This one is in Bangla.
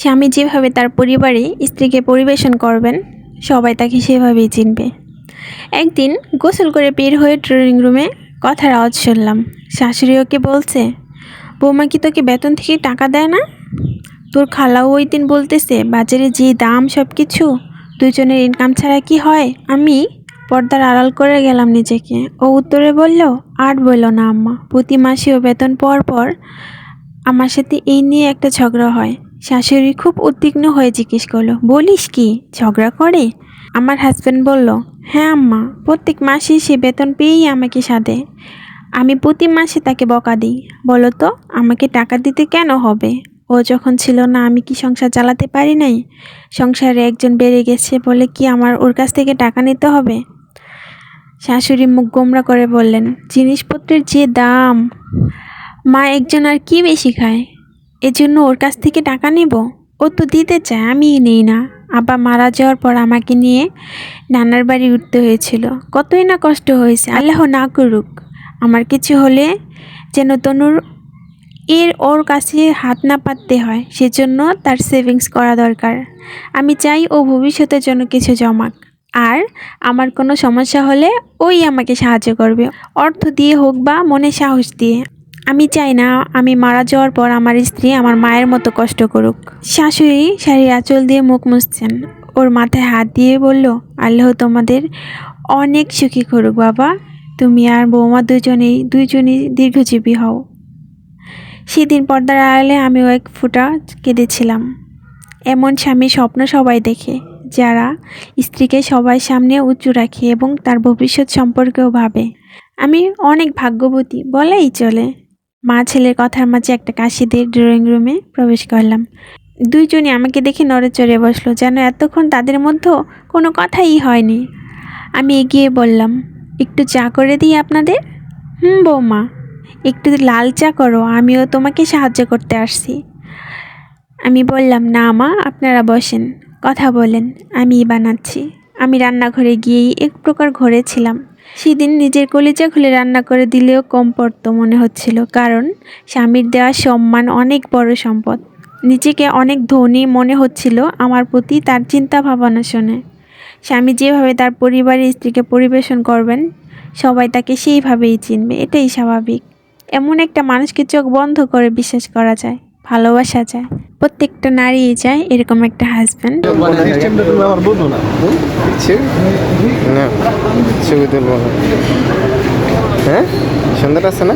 স্বামী যেভাবে তার পরিবারে স্ত্রীকে পরিবেশন করবেন, সবাই তাকে সেভাবেই চিনবে। একদিন গোসল করে বের হয়ে ড্রয়িং রুমে কথার আওয়াজ শুনলাম। শাশুড়ি ওকে বলছে, বৌমা কি তোকে বেতন থেকে টাকা দেয় না? তোর খালাও ওই দিন বলতেছে, বাজারে যে দাম সব কিছু দুজনের ইনকাম ছাড়া কি হয়? আমি পর্দার আড়াল করে গেলাম নিজেকে। ও উত্তরে বলল, আর বলল না আম্মা। প্রতি মাসে ও বেতন পর পর আমার সাথে এই নিয়ে একটা ঝগড়া হয়। শাশুড়ি খুব উদ্বিগ্ন হয়ে জিজ্ঞেস করল, বলিস কি? ঝগড়া করে? আমার হাজব্যান্ড বলল হ্যাঁ আম্মা, প্রত্যেক মাসে সে বেতন পেয়েই আমাকে সাধে। আমি প্রতি মাসে তাকে বকা দিই। বলো তো, আমাকে টাকা দিতে কেন হবে? ও যখন ছিল না, আমি কি সংসার চালাতে পারি নাই? সংসারে একজন বেড়ে গেছে বলে কি আমার ওর কাছ থেকে টাকা নিতে হবে? শাশুড়ি মুখ গোমরা করে বললেন, জিনিসপত্রের যে দাম, মা একজন আর কি বেশি খায়? এজন্য ওর কাছ থেকে টাকা নেব। ও তো দিতে চায়, আমিই নেই না। আবার মারা যাওয়ার পর আমাকে নিয়ে নানার বাড়ি উঠতে হয়েছিল। কতই না কষ্ট হয়েছে, আল্লাহ না করুক। আমার কিছু হলে যেন তনুর এর ওর কাছে হাত না পাততে হয়, সেজন্য তার সেভিংস করা দরকার। আমি চাই ও ভবিষ্যতের জন্য কিছু জমাক। আর আমার কোনো সমস্যা হলে ওই আমাকে সাহায্য করবে। অর্থ দিয়ে হোক বা মনে সাহস দিয়ে। আমি চাই না আমি মারা যাওয়ার পর আমার স্ত্রী আমার মায়ের মতো কষ্ট করুক। শাশুড়ি শাড়ির আঁচল দিয়ে মুখ মুছছেন। ওর মাথায় হাত দিয়ে বলল, আল্লাহ তোমাদের অনেক সুখী করুক বাবা। তুমি আর বৌমা দুজনেই দুইজনই দীর্ঘজীবী হও। সেদিন পর্দার আড়ালে আমিও এক ফুটা কেঁদেছিলাম। এমন স্বামী স্বপ্ন সবাই দেখে, যারা স্ত্রীকে সবার সামনে উঁচু রাখে এবং তার ভবিষ্যৎ সম্পর্কেও ভাবে। আমি অনেক ভাগ্যবতী, বলাই চলে। মা ছেলের কথার মাঝে একটা কাশি দিয়ে ড্রয়িং রুমে প্রবেশ করলাম। দুইজনই আমাকে দেখে নড়ে চড়ে বসল, যেন এতক্ষণ তাদের মধ্যে কোনো কথাই হয়নি। আমি এগিয়ে বললাম, একটু চা করে দিই আপনাদের? হুম, বৌমা। একটু লাল চা করো, আমিও তোমাকে সাহায্য করতে আসছি। আমি বললাম, না মা, আপনারা বসেন। কথা বলেন আমি বানাচ্ছি। আমি রান্নাঘরে গিয়েই এক প্রকার ঘরে ছিলাম। সেদিন নিজের কলিজা খুলে রান্না করে দিলেও কম পড়তো মনে হচ্ছিল, কারণ স্বামীর দেওয়া সম্মান অনেক বড় সম্পদ। নিজেকে অনেক ধনী মনে হচ্ছিল আমার প্রতি তার চিন্তা ভাবনা শুনে। স্বামী যেভাবে তার পরিবারের স্ত্রীকে পরিবেশন করবেন, সবাই তাকে সেইভাবেই চিনবে, এটাই স্বাভাবিক। এমন একটা মানুষকে চোখ বন্ধ করে বিশ্বাস করা যায়, ভালোবাসা যায়। প্রত্যেকটা নারী চায় এরকম একটা হাজব্যান্ড হ্যাঁ? সুন্দর আছে না?